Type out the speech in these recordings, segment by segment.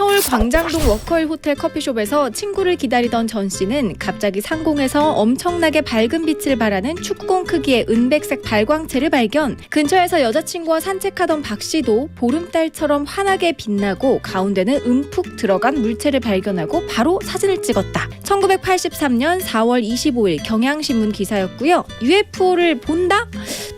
서울 광장동 워커힐 호텔 커피숍에서 친구를 기다리던 전 씨는 갑자기 상공에서 엄청나게 밝은 빛을 발하는 축구공 크기의 은백색 발광체를 발견. 근처에서 여자친구와 산책하던 박 씨도 보름달처럼 환하게 빛나고 가운데는 움푹 들어간 물체를 발견하고 바로 사진을 찍었다. 1983년 4월 25일 경향신문 기사였고요. UFO를 본다?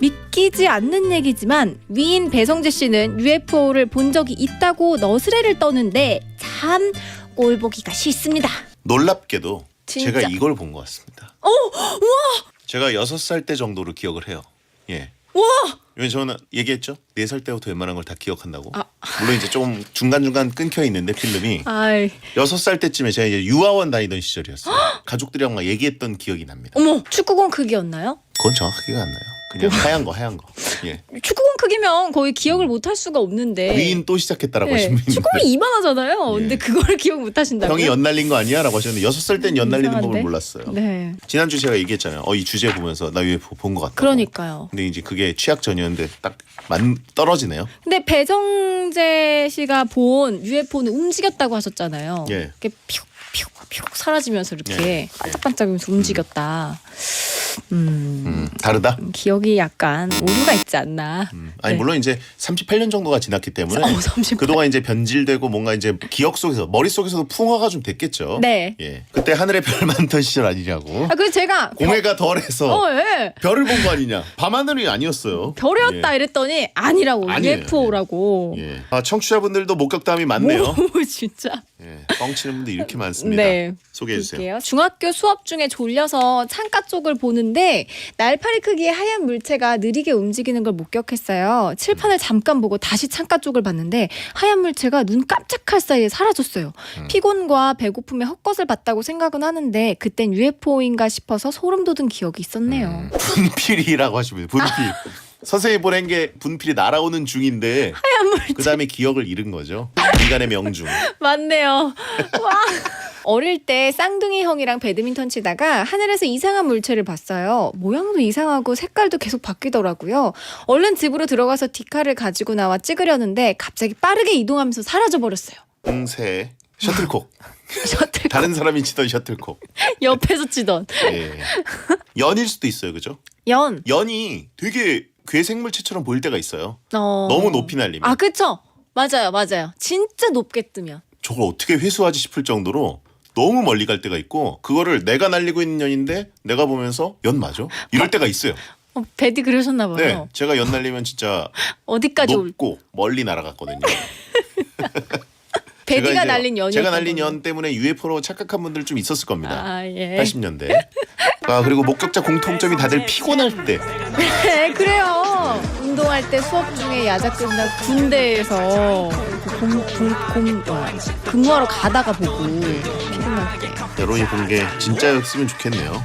믿기지 않는 얘기지만 위인 배성재 씨는 UFO를 본 적이 있다고 너스레를 떠는데 참 꼴보기가 싫습니다. 놀랍게도 진짜. 제가 이걸 본 것 같습니다. 어, 우와, 제가 여섯 살 때 정도로 기억을 해요. 예. 와, 왜 저는 얘기했죠? 네 살 때부터 웬만한 걸 다 기억한다고. 아. 물론 이제 좀 중간 중간 끊겨 있는데 필름이 아이, 여섯 살 때쯤에 제가 이제 유아원 다니던 시절이었어요. 가족들이랑 막 얘기했던 기억이 납니다. 어머, 축구공 크기였나요? 그건 정확하게가 안 나요. 그냥 하얀 거 하얀 거. 예. 축구공 크기면 거의 기억을 못 할 수가 없는데. 위인 또 시작했다라고 네, 하신 분이 축구공이 이만하잖아요. 근데 예. 그거를 기억 못 하신다고요? 형이 연날린 거 아니야라고 하셨는데 여섯 살 땐 연날리는 이상한데? 법을 몰랐어요. 네, 지난주 제가 얘기했잖아요. 어 이 주제 보면서 나 UFO 본 것 같다. 그러니까요. 근데 이제 그게 취약 전이었는데 딱 만 떨어지네요. 근데 배정재 씨가 본 UFO는 움직였다고 하셨잖아요. 예. 이렇게 피욱 사라지면서 이렇게 예. 반짝반짝하면서 움직였다. 음, 음, 다르다. 기억이 약간 오류가 있지 않나. 음, 아니 네. 물론 이제 38년 정도가 지났기 때문에 어, 38. 그동안 이제 변질되고 뭔가 이제 기억 속에서 머릿 속에서도 풍화가 좀 됐겠죠. 네. 예. 그때 하늘에 별 많던 시절 아니냐고. 아, 그래서 제가 공해가 덜해서 어, 예. 별을 본 거 아니냐. 밤하늘이 아니었어요. 별이었다 이랬더니 아니라고 아니에요. UFO라고. 예. 예. 아, 청취자분들도 목격담이 많네요. 오, 진짜. 예. 뻥치는 분들 이렇게 많습니다. 네. 소개해 주세요. 볼게요. 중학교 수업 중에 졸려서 창가 쪽을 보는데 날파리 크기의 하얀 물체가 느리게 움직이는 걸 목격했어요. 칠판을 잠깐 보고 다시 창가 쪽을 봤는데 하얀 물체가 눈 깜짝할 사이에 사라졌어요. 음. 피곤과 배고픔에 헛것을 봤다고 생각은 하는데 그땐 UFO인가 싶어서 소름 돋은 기억이 있었네요. 음. 분필이라고 하시면 분필. 선생님이 보낸 게 분필이 날아오는 중인데 하얀 물체 그 다음에 기억을 잃은 거죠. 인간의 명중. 맞네요. 와. 어릴 때 쌍둥이 형이랑 배드민턴 치다가 하늘에서 이상한 물체를 봤어요. 모양도 이상하고 색깔도 계속 바뀌더라고요. 얼른 집으로 들어가서 디카를 가지고 나와 찍으려는데 갑자기 빠르게 이동하면서 사라져 버렸어요. 응새 셔틀콕. 셔틀 다른 사람이 치던 셔틀콕. 옆에서 치던 예. 연일 수도 있어요, 그죠? 연. 연이 되게 괴생물체처럼 보일 때가 있어요. 어. 너무 높이 날리면 아 그쵸? 맞아요, 맞아요. 진짜 높게 뜨면. 저걸 어떻게 회수하지 싶을 정도로 너무 멀리 갈 때가 있고 그거를 내가 날리고 있는 연인데 내가 보면서 연 맞아? 이럴 때가 있어요. 어, 배디 그러셨나 봐요. 네, 제가 연 날리면 진짜 어디까지 올? 높고 멀리 날아갔거든요. 이제 날린 연이. 제가 날린 연 때문에 UFO로 착각한 분들 좀 있었을 겁니다. 아 예. 80년대. 아 그리고 목격자 공통점이 다들 피곤할 때 네, 그래요. 운동할 때 수업 중에 야자 끝나 군대에서 그 공, 공, 공, 뭐야, 근무하러 가다가 보고 피곤할 때. 여론이 본게 진짜였으면 좋겠네요.